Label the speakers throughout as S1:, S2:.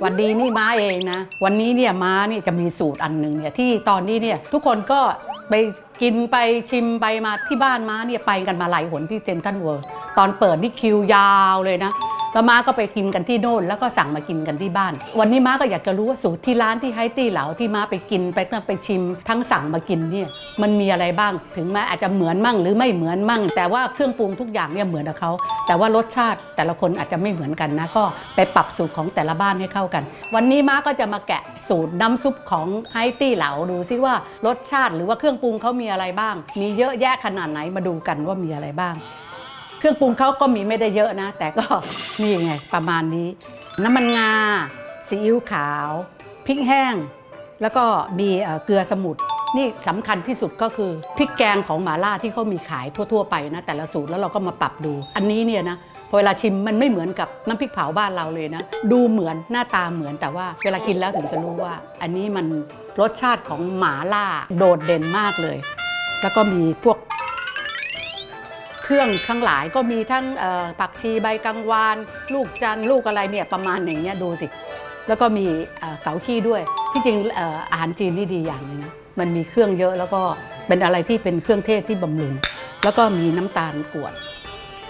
S1: หวันดีนี่ม้าเองนะ วันนี้เนี่ยม้านี่จะมีสูตรอันหนึ่งเนี่ยที่ตอนนี้เนี่ยทุกคนก็ไปกินไปชิมไปมาที่บ้านม้าเนี่ยไปกันมาหลายหนที่เซนทรัลเวิร์ตอนเปิดนี่คิวยาวเลยนะ แล้วม้าก็ไปกินกันที่โน่นแล้วก็สั่งมากินกันที่บ้าน วันนี้ม้าก็อยากจะรู้ว่าสูตรที่ร้านที่ไฮตี้เหลาที่ม้าไปกินไปไปชิม ทั้งสั่งมากินเนี่ยมันมีอะไรบ้างถึงแม้อาจจะเหมือนมั่งหรือไม่เหมือนมั่ง แต่ว่าเครื่องปรุงทุกอย่างเนี่ยเหมือนกับเขาแต่ว่ารสชาติแต่ละคนอาจจะไม่เหมือนกันนะก็ไปปรับสูตรของแต่ละบ้านให้เข้ากัน วันนี้ม้าก็จะมาแกะสูตรน้ำซุปของไฮตี้เหลาดูซิว่ารสชาติหรือว่าเครื่องปรุงเขามีอะไรบ้าง มีเยอะแยะขนาดไหนมาดูกันว่ามีอะไรบ้าง เครื่องปรุงเขาก็มีไม่ได้เยอะนะ แต่ก็นี่ไงประมาณนี้ น้ำมันงาซีอิ๊วขาวพริกแห้ง แล้วก็มีเกลือสมุทรนี่สำคัญที่สุดก็คือพริกแกงของหมาล่าที่เขามีขายทั่ว ๆ ไปนะแต่ละสูตรแล้วเราก็มาปรับดู อันนี้เนี่ยนะพอเวลาชิมมันไม่เหมือนกับน้ำพริกเผาบ้านเราเลยนะ ดูเหมือนหน้าตาเหมือนแต่ว่าเวลากินแล้วถึงจะรู้ว่า อันนี้มันรสชาติของหมาล่าโดดเด่นมากเลย แล้วก็มีพวก รื่องข้งหลายก็มีทั้งผักชีใบกังวาน ลูกจันลูกอะไรเนี่ยประมาณอย่างเงี้ยดูสิ แล้วก็มีเอ่อเกาขี้ด้วย ที่จริงอ่าหารจีนนี่ดีอย่างนึงนะมันมีเครื่องเยอะแล้วก็เป็นอะไรที่เป็นเครื่องเทศที่บำรุง แล้วก็มีน้ำตาลกวด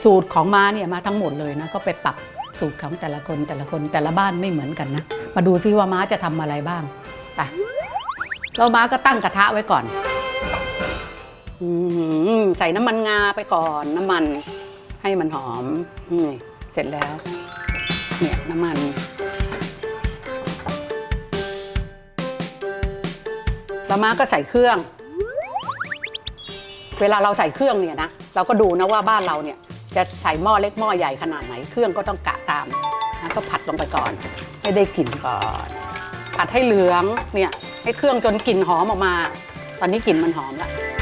S1: สูตรของม้าเนี่ยมาทั้งหมดเลยนะก็ไปปรับสูตรของแต่ละคนแต่ละคนแต่ละบ้านไม่เหมือนกันนะ มาดูซิว่าม้าจะทำอะไรบ้างไปแล้วม้าก็ตั้งกระทะไว้ก่อน ใส่น้ำมันงาไปก่อนน้ำมันให้มันหอมนี่เสร็จแล้ว เนี่ยน้ำมัน แล้วม้าก็ใส่เครื่อง เวลาเราใส่เครื่องเนี่ยนะ เราก็ดูนะว่าบ้านเราเนี่ย จะใส่หม้อเล็กหม้อใหญ่ขนาดไหน เครื่องก็ต้องกะตามนะก็ผัดลงไปก่อน ให้ได้กลิ่นก่อน ผัดให้เหลืองเนี่ยให้เครื่องจนกลิ่นหอมออกมา ตอนนี้กลิ่นมันหอมแล้วหอมละ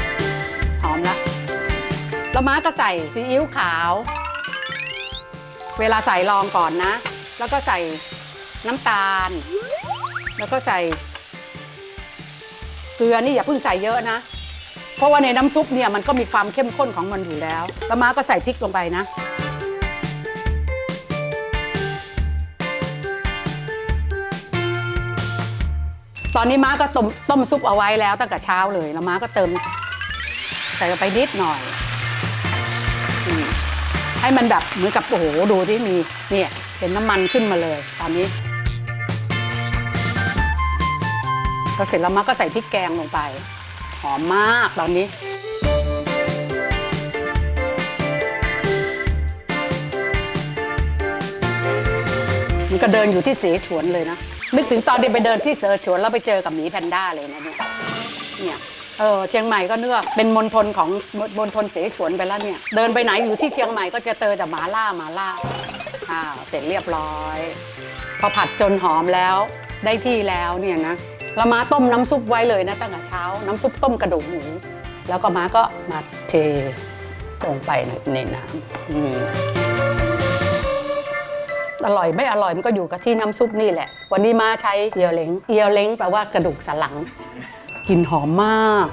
S1: แล้วม้าก็ใส่ซีอิ๊วขาว เวลาใส่รองก่อนนะ แล้วก็ใส่น้ำตาล แล้วก็ใส่ เกลือนี่อย่าเพิ่งใส่เยอะนะ เพราะว่าในน้ำซุปเนี่ยมันก็มีความเข้มข้นของมันอยู่แล้ว แล้วม้าก็ใส่พริกลงไปนะตอนนี้ม้าก็ต้มต้มซุปเอาไว้แล้วตั้งแต่เช้าเลย แล้วม้าก็เติมใส่ไปนิดหน่อย ให้มันแบบเหมือนกับโอ้โหดูที่มีเนี่ยเป็นน้ำมันขึ้นมาเลยตอนนี้พอเสร็จแล้วมาก็ใส่พริกแกงลงไป หอมมากตอนนี้มันก็เดินอยู่ที่เสฉวนเลยนะ นึกถึงตอนที่ไปเดินที่เสฉวนแล้วไปเจอกับหมีแพนด้าเลยนะเนี่ย เออเชียงใหม่ก็เนื้อเป็นมณฑลของมณฑลเสฉวนไปแล้วเนี่ย เดินไปไหนอยู่ที่เชียงใหม่ก็จะเจอแต่หมาล่าหมาล่าอ้าวเสร็จเรียบร้อย พอผัดจนหอมแล้วได้ที่แล้วเนี่ยนะแล้วม้าต้มน้ำซุปไว้เลยนะตั้งแต่เช้า น้ำซุปต้มกระดูกหมูแล้วก็มาก็มาเทลงไปในในน้ำอืมอร่อยไม่อร่อยมันก็อยู่กับที่น้ำซุปนี่แหละ วันนี้มาใช้เอียวเล้งเอียวเล้งแปลว่ากระดูกสันหลัง ลิ่นหอมมาก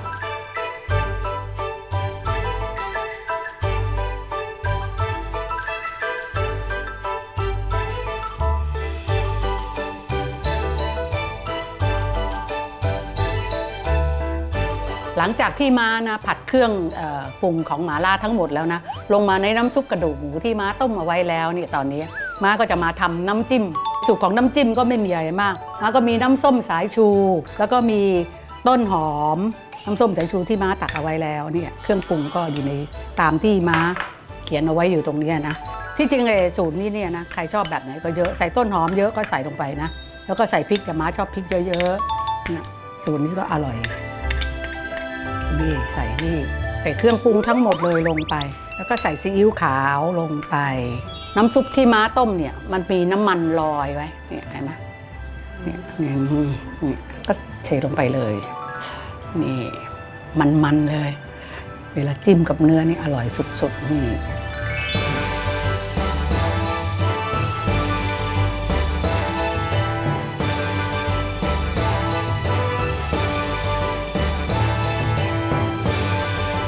S1: หลังจากที่ม้านะผัดเครื่องเออปรุงของหมาล่าทั้งหมดแล้วนะ ลงมาในน้ำซุปกระดูกหมูที่ม้าต้มเอาไว้แล้วนี่ตอนนี้ม้าก็จะมาทำน้ำจิ้ม สูตรของน้ำจิ้มก็ไม่มีอะไรมากม้าก็มีน้ำส้มสายชู แล้วก็มี ต้นหอม น้ำส้มสายชูที่ม้าตักเอาไว้แล้วเนี่ยเครื่องปรุงก็อยู่ในตามที่ม้าเขียนเอาไว้อยู่ตรงนี้นะที่จริงไอ้สูตรนี้เนี่ยนะใครชอบแบบไหนก็เยอะใส่ต้นหอมเยอะก็ใส่ลงไปนะ แล้วก็ใส่พริกแต่ม้าชอบพริกเยอะๆเนี่ยสูตรนี้ก็อร่อยนี่ใส่นี่ใส่เครื่องปรุงทั้งหมดเลยลงไป แล้วก็ใส่ซีอิ๊วขาวลงไป น้ำซุปที่ม้าต้มเนี่ย มันมีน้ำมันลอยไว้เนี่ยเห็นไหมเนี่ยนี่ก็เทลงไปเลย นี่มันๆเลย เวลาจิ้มกับเนื้อนี่อร่อยสุดๆนี่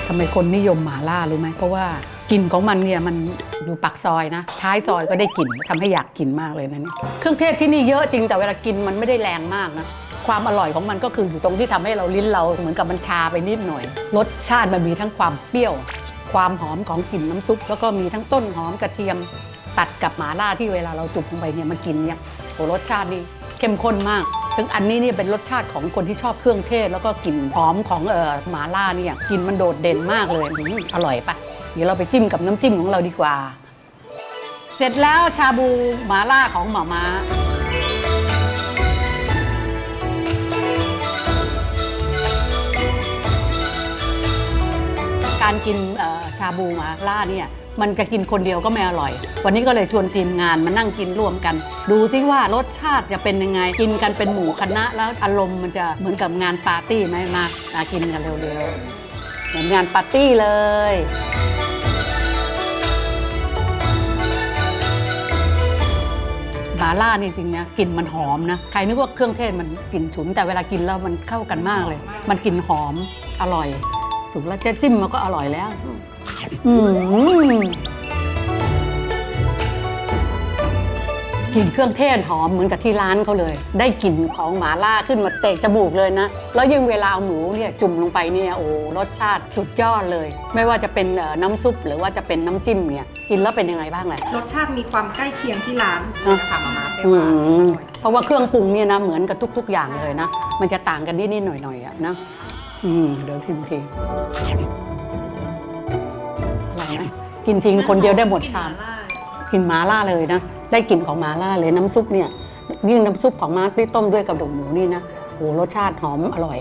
S1: ทำไมคนนิยมหมาล่ารู้ไหมเพราะว่ากลิ่นของมันเนี่ยมันอยู่ปากซอยนะ ท้ายซอยก็ได้กลิ่นทำให้อยากกินมากเลยนะเนี่ยเครื่องเทศที่นี่เยอะจริงแต่เวลากินมันไม่ได้แรงมากนะ ความอร่อยของมันก็คืออยู่ตรงที่ทำให้เราลิ้นเราเหมือนกับมันชาไปนิดหน่อย รสชาติมันมีทั้งความเปรี้ยว ความหอมของกลิ่นน้ำซุป แล้วก็มีทั้งต้นหอมกระเทียม ตัดกับหมาล่าที่เวลาเราจุ่มลงไปเนี่ยมากินเนี่ยโอ้รสชาตินี่เข้มข้นมากซึ่งอันนี้เนี่ยเป็นรสชาติของคนที่ชอบเครื่องเทศ แล้วก็กลิ่นหอมของเอ่อหมาล่าเนี่ยกลิ่นมันโดดเด่นมากเลยอืมอร่อยปะเดี๋ยวเราไปจิ้มกับน้ำจิ้มของเราดีกว่า เสร็จแล้วชาบูหมาล่าของหมาม้า การกินชาบูมาล่าเนี่ยมันจะกินคนเดียวก็ไม่อร่อย วันนี้ก็เลยชวนทีมงานมานั่งกินร่วมกัน ดูซิว่ารสชาติจะเป็นยังไง กินกันเป็นหมู่คณะ แล้วอารมณ์มันจะเหมือนกับงานปาร์ตี้ไหมมามากินกันเร็วๆเหมือนงานปาร์ตี้เลยหมาล่านี่จริงๆนะกลิ่นมันหอมนะใครนึกว่าเครื่องเทศมันกลิ่นฉุนแต่เวลากินแล้วมันเข้ากันมากเลย มันกลิ่นหอมอร่อย สุกแล้วเจ๊จิ้มมันก็อร่อยแล้ว อืมกลิ่นเครื่องเทศหอมเหมือนกับที่ร้านเขาเลย ได้กลิ่นของหมาล่าขึ้นมาเตะจมูกเลยนะ แล้วยิ่งเวลาเอาหมูเนี่ยจุ่มลงไปเนี่ยโอ้รสชาติสุดยอดเลย ไม่ว่าจะเป็นเอ่อน้ำซุปหรือว่าจะเป็นน้ำจิ้มเนี่ยกินแล้วเป็นยังไงบ้างแหละ
S2: รสชาติมีความใกล้เคียงที่ร้าน
S1: อะ
S2: นะคะมาม่าเป้
S1: อื
S2: ว่าอ
S1: ม
S2: ร่อย
S1: เพราะว่าเครื่องปรุงเนี่ยนะเหมือนกับทุก ๆ อย่างเลยนะ มันจะต่างกันนิดๆหน่อยๆอะนะ อืมเดี๋ยวทิ้งทีอร่อยไหมกินทิ้งคนเดียวได้หมดชามกลิ่นหมาล่าเลยนะ ได้กลิ่นของหมาล่าเลยน้ำซุปเนี่ย ยิ่งน้ำซุปของมาร์ที่ต้มด้วยกับดอกหมูนี่นะโหรสชาติหอมอร่อย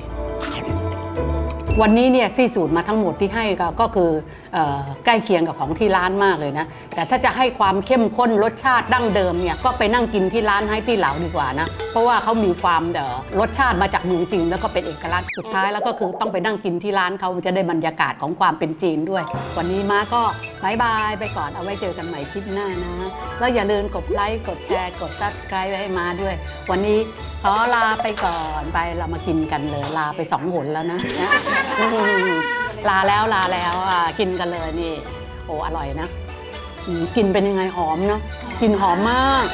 S1: วันนี้เนี่ยซี่สูตรมาทั้งหมดที่ให้ก็ก็คือเอ่อใกล้เคียงกับของที่ร้านมากเลยนะ แต่ถ้าจะให้ความเข้มข้นรสชาติดั้งเดิมเนี่ยก็ไปนั่งกินที่ร้านให้ที่เหลาดีกว่านะ เพราะว่าเขามีความเอ่อรสชาติมาจากเมืองจีนแล้วก็เป็นเอกลักษณ์สุดท้ายแล้วก็คือต้องไปนั่งกินที่ร้านเขาจะได้บรรยากาศของความเป็นจีนด้วย วันนี้มาก็บายบายไปก่อนเอาไว้เจอกันใหม่คลิปหน้านะ แล้วอย่าลืมกดไลค์กดแชร์กด subscribe ให้มาด้วย วันนี้ขอลาไปก่อนไปเรามากินกันเลยลาไปสองหนแล้วนะลาแล้วลาแล้วอะกินกันเลยนี่ โอ้อร่อยนะอืมกลินเป็นยังไงหอมเนาะกลินหอมมาก